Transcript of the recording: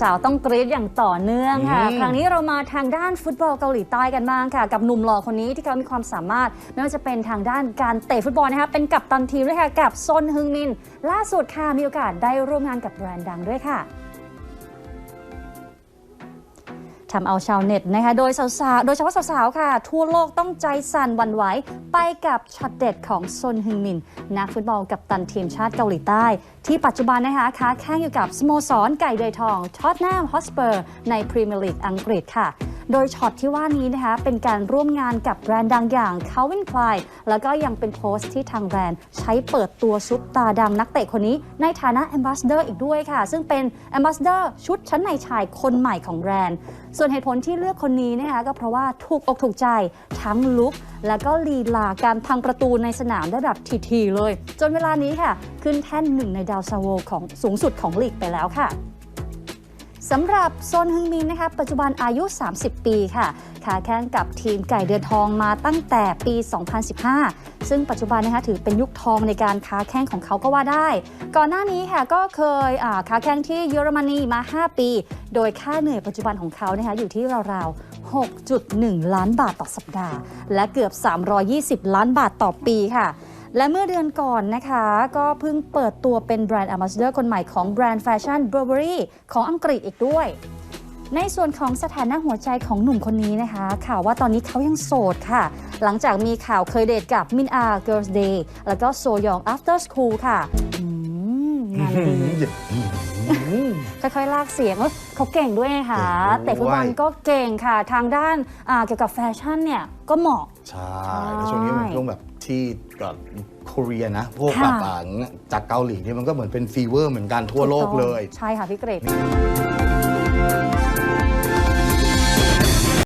สาวๆ ต้องกรี๊ดอย่างต่อเนื่องค่ะอืมครั้งนี้เรามาทางด้านฟุตบอลเกาหลีใต้กันบ้างค่ะ กับหนุ่มหล่อคนนี้ที่เขามีความสามารถ ไม่ว่าจะเป็นทางด้านการเตะฟุตบอลนะคะเป็นกัปตันทีมด้วยค่ะกับซนฮึงมิน ล่าสุดค่ะมีโอกาสได้ร่วมงานกับแบรนด์ดังด้วยค่ะ ทำเอาชาวเน็ตนะคะ โดยสาวๆ โดยเฉพาะสาวๆ ค่ะ ทั่วโลกต้องใจสั่นวันไหว ไปกับช็อตเด็ดของซนฮึงมิน นักฟุตบอลกับตันทีมชาติเกาหลีใต้ ที่ปัจจุบันนะคะค้าแข่งอยู่กับสโมสรไก่เดยทอง ท็อตแนมฮอสเปอร์ ในพรีเมียร์ลีกอังกฤษค่ะ โดยช็อตที่ว่านี้นะคะเป็นการร่วมงานกับแบรนด์ดังอย่าง Calvin Klein แล้วก็ยังเป็นโพสต์ที่ทางแบรนด์ใช้เปิดตัวซุปตาดำนักเตะคนนี้ ในฐานะ Ambassador อีกด้วยค่ะ ซึ่งเป็น Ambassador ชุดชั้นในชายคนใหม่ของแบรนด์ ส่วนเหตุผลที่เลือกคนนี้นะคะก็เพราะว่าถูกอกถูกใจทั้งลุคแล้วก็ลีลาการพังประตูในสนามได้แบบทีๆเลย จนเวลานี้ค่ะ ขึ้นแท่นหนึ่งในดาวซาโวของสูงสุดของลีกไปแล้วค่ะ สำหรับโซนฮึงมินนะคะปัจจุบันอายุ 30 ปีค่ะขาแข่งกับทีมไก่เดือนทองมาตั้งแต่ปี 2015 ซึ่งปัจจุบันนะคะถือเป็นยุคทองในการค้าแข่งของเขาก็ว่าได้ ก่อนหน้านี้ค่ะก็เคยค้าแข่งที่เยอรมนีมา 5 ปี โดยค่าเหนื่อยปัจจุบันของเขานะคะอยู่ที่ราวๆ6.1 ล้านบาทต่อสัปดาห์ และเกือบ 320 ล้านบาทต่อปีค่ะ และเมื่อเดือนก่อนนะคะ ก็เพิ่งเปิดตัวเป็นแบรนด์ a m b a s s a d o r คนใหม่ของแบรนด์แฟชั่น Burberry ของอังกฤษอีกด้วย ในส่วนของสถานะหัวใจของหนุ่มคนนี้นะคะ ข่าวว่าตอนนี้เขายังโสดค่ะ หลังจากมีข่าวเคยเดทกับมินอา Girls Day แล้วก็โซยอง After School ค่ะอืมงานดีค่อยๆ ลากเสียงเอ้ยเขาเก่งด้วยไงคะเก่งด้วยเตะฟุตบอลก็เก่งค่ะ ทางด้านอ่าเกี่ยวกับแฟชั่นเนี่ยก็เหมาะ ใช่ แล้วช่วงนี้มันเป็นช่วงแบบ ที่กับเกาหลีนะ พวกแบบอ่าจากเกาหลีนี่มันก็เหมือนเป็นฟีเวอร์เหมือนกันทั่วโลกเลย ใช่ค่ะพี่กริ